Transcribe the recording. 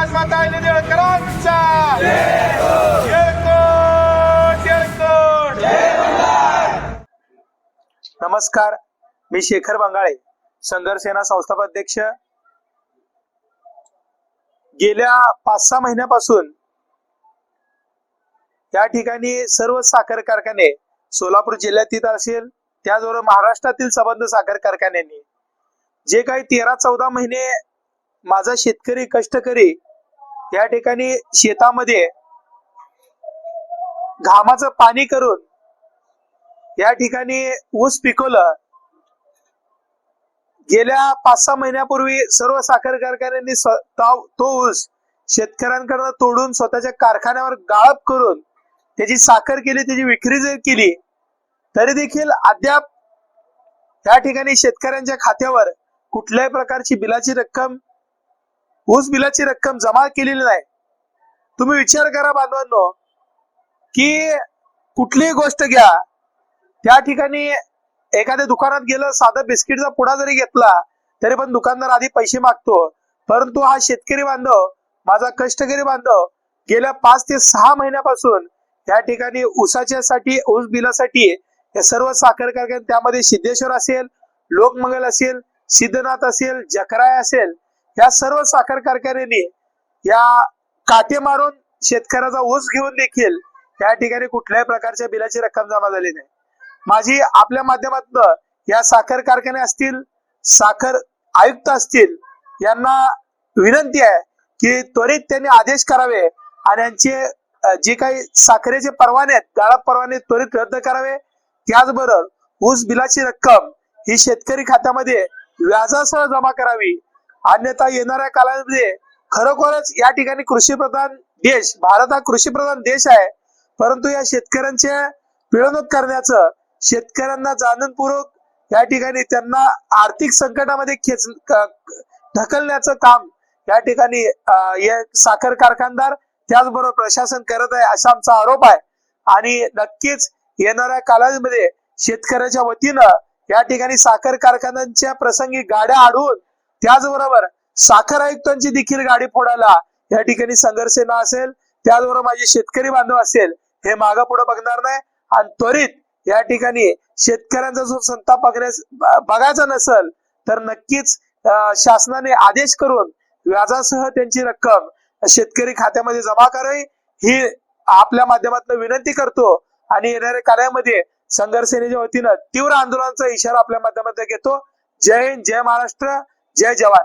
राजमाता अहिल्या नमस्कार मी शेखर बंगाळे संघर्ष सेना संस्थापक अध्यक्ष. गेल्या पाच सहा महिन्यापासून या ठिकाणी सर्व साखर कारखाने सोलापूर जिल्ह्यातील असेल त्याचबरोबर महाराष्ट्रातील संबंध साखर कारखान्यांनी जे काही तेरा चौदा महिने माझा शेतकरी कष्टकरी या ठिकाणी शेतामध्ये घामाचं पाणी करून या ठिकाणी ऊस पिकवलं. गेल्या पाच सहा महिन्यापूर्वी सर्व साखर कारखान्यांनी तो ऊस शेतकऱ्यांकडनं तोडून स्वतःच्या कारखान्यावर गाळप करून त्याची साखर केली त्याची विक्री जर केली तरी देखील अद्याप या ठिकाणी शेतकऱ्यांच्या खात्यावर कुठल्याही प्रकारची बिलाची रक्कम ऊस बिलाची रक्कम जमा केलेली नाही. तुम्ही विचार करा बांधवांनो की कुठलीही गोष्ट घ्या त्या ठिकाणी एखाद्या दुकानात गेलं साधं बिस्किटचा पुडा जरी घेतला तरी पण दुकानदार आधी पैसे मागतो. परंतु हा शेतकरी बांधव माझा कष्टकरी बांधव गेल्या पाच ते सहा महिन्यापासून या ठिकाणी ऊसाच्या साठी ऊस बिलासाठी या सर्व साखर कारखाने त्यामध्ये सिद्धेश्वर असेल लोकमंगल असेल सिद्धनाथ असेल जकराय असेल या सर्व साखर कारखान्यांनी या काटे मारून शेतकऱ्याचा ऊस घेऊन देखील या ठिकाणी कुठल्याही प्रकारच्या बिलाची रक्कम जमा झाली नाही. माझी आपल्या माध्यमातून या साखर कारखाने असतील साखर आयुक्त असतील यांना विनंती आहे की त्वरित त्यांनी आदेश करावे आणि यांचे जे काही साखरेचे परवाने आहेत गाळप परवाने त्वरित रद्द करावे. त्याचबरोबर ऊस बिलाची रक्कम ही शेतकरी खात्यामध्ये व्याजासह जमा करावी. अन्यथा येणाऱ्या काळामध्ये खरोखरच या ठिकाणी कृषी प्रधान देश भारत हा कृषी प्रधान देश आहे. परंतु या शेतकऱ्यांचे पिळवणूक करण्याचं शेतकऱ्यांना जाणूनपूर्वक या ठिकाणी त्यांना आर्थिक संकटामध्ये खेच ढकलण्याचं काम या ठिकाणी साखर कारखानदार त्याचबरोबर प्रशासन करत आहे असा आमचा आरोप आहे. आणि नक्कीच येणाऱ्या कालावधीमध्ये शेतकऱ्याच्या वतीनं या ठिकाणी साखर कारखान्यांच्या प्रसंगी गाड्या अडवून त्याचबरोबर साखर आयुक्तांची देखील गाडी फोडायला या ठिकाणी संघर्ष असेल त्याचबरोबर माझे शेतकरी बांधव असेल हे माग पुढे बघणार नाही. आणि त्वरित या ठिकाणी शेतकऱ्यांचा जो संताप बघण्यास बघायचा नसेल तर नक्कीच शासनाने आदेश करून व्याजासह त्यांची रक्कम शेतकरी खात्यामध्ये जमा करावी. ही आपल्या माध्यमातून विनंती करतो आणि येणाऱ्या कार्यामध्ये संघर्षेनेच्या वतीनं तीव्र आंदोलनाचा इशारा आपल्या माध्यमातून घेतो. जय हिंद जय महाराष्ट्र. जय जवान